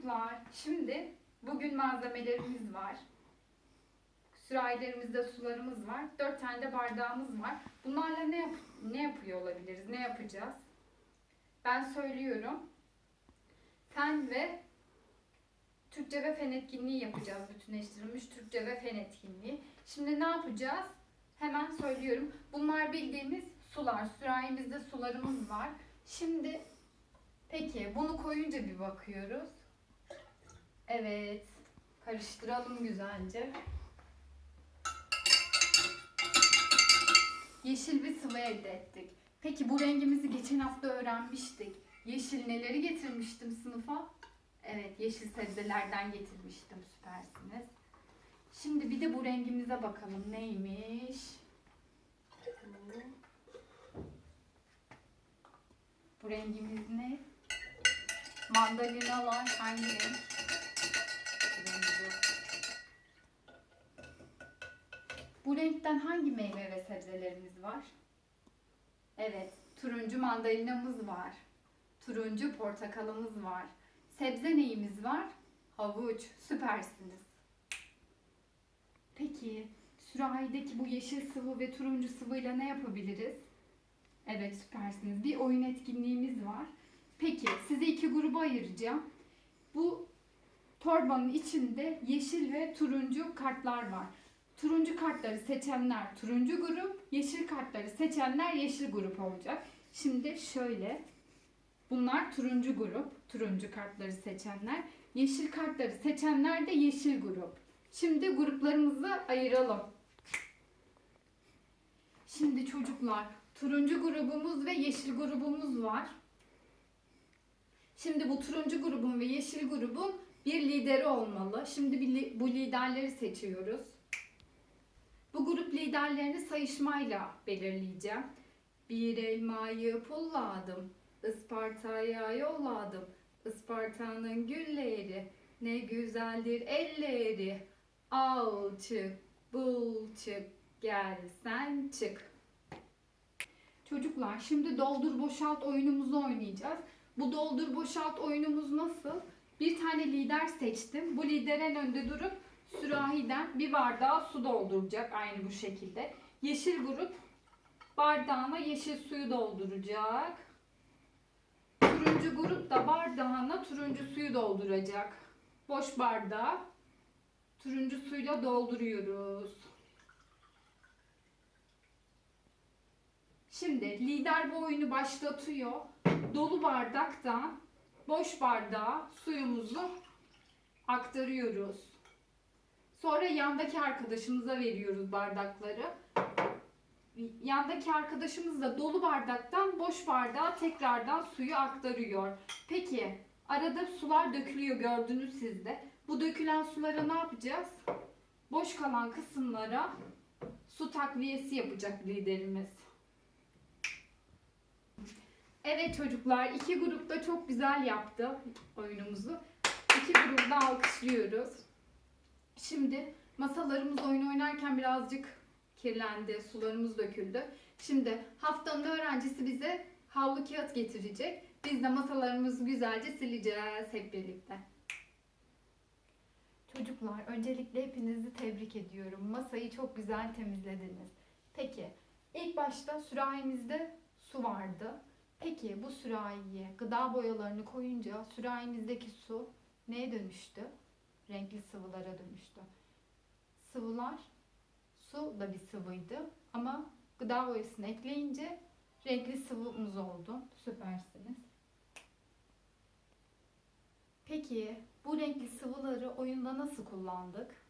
çocuklar, şimdi bugün malzemelerimiz var. Sürahilerimizde sularımız var. Dört tane de bardağımız var. Bunlarla ne, yap ne yapıyor olabiliriz? Ne yapacağız? Ben söylüyorum. Fen ve Türkçe ve fen etkinliği yapacağız. Bütünleştirilmiş Türkçe ve fen etkinliği. Şimdi ne yapacağız? Hemen söylüyorum. Bunlar bildiğimiz sular. Sürahimizde sularımız var. Şimdi peki bunu koyunca bir bakıyoruz. Evet. Karıştıralım güzelce. Yeşil bir sıvı elde ettik. Peki bu rengimizi geçen hafta öğrenmiştik. Yeşil neleri getirmiştim sınıfa? Evet, yeşil sebzelerden getirmiştim. Süpersiniz. Şimdi bir de bu rengimize bakalım. Neymiş? Bu. Rengimiz ne? Mandalinalar hangi renk? Bu renkten hangi meyve ve sebzelerimiz var? Evet, turuncu mandalinamız var. Turuncu portakalımız var. Sebze neyimiz var? Havuç. Süpersiniz. Peki, sürahideki bu yeşil sıvı ve turuncu sıvıyla ne yapabiliriz? Evet, süpersiniz. Bir oyun etkinliğimiz var. Peki, sizi iki gruba ayıracağım. Bu torbanın içinde yeşil ve turuncu kartlar var. Turuncu kartları seçenler turuncu grup, yeşil kartları seçenler yeşil grup olacak. Şimdi şöyle. Bunlar turuncu grup, turuncu kartları seçenler. Yeşil kartları seçenler de yeşil grup. Şimdi gruplarımızı ayıralım. Şimdi çocuklar, turuncu grubumuz ve yeşil grubumuz var. Şimdi bu turuncu grubun ve yeşil grubun bir lideri olmalı. Şimdi bu liderleri seçiyoruz. Bu grup liderlerini sayışmayla belirleyeceğim. Bir elmayı pulladım, Isparta'ya yolladım. Isparta'nın gülleri ne güzeldir elleri. Al çık, bul çık, gel sen çık. Çocuklar şimdi doldur boşalt oyunumuzu oynayacağız. Bu doldur boşalt oyunumuz nasıl? Bir tane lider seçtim. Bu lider en önde durup sürahiden bir bardağa su dolduracak aynı bu şekilde. Yeşil grup bardağına yeşil suyu dolduracak. Turuncu grup da bardağına turuncu suyu dolduracak. Boş bardağı turuncu suyla dolduruyoruz. Şimdi lider bu oyunu başlatıyor. Dolu bardaktan boş bardağa suyumuzu aktarıyoruz. Sonra yandaki arkadaşımıza veriyoruz bardakları. Yandaki arkadaşımız da dolu bardaktan boş bardağa tekrardan suyu aktarıyor. Peki arada sular dökülüyor gördünüz siz de. Bu dökülen sulara ne yapacağız? Boş kalan kısımlara su takviyesi yapacak liderimiz. Evet çocuklar iki grupta çok güzel yaptı oyunumuzu. İki grupta alkışlıyoruz. Şimdi masalarımız oyun oynarken birazcık kirlendi, sularımız döküldü. Şimdi haftanın öğrencisi bize havlu kağıt getirecek. Biz de masalarımızı güzelce sileceğiz hep birlikte. Çocuklar öncelikle hepinizi tebrik ediyorum. Masayı çok güzel temizlediniz. Peki ilk başta sürahimizde su vardı. Peki bu sürahiye gıda boyalarını koyunca sürahimizdeki su neye dönüştü? Renkli sıvılara dönüştü. Sıvılar su da bir sıvıydı ama gıda boyasını ekleyince renkli sıvımız oldu. Süpersiniz. Peki bu renkli sıvıları oyunda nasıl kullandık?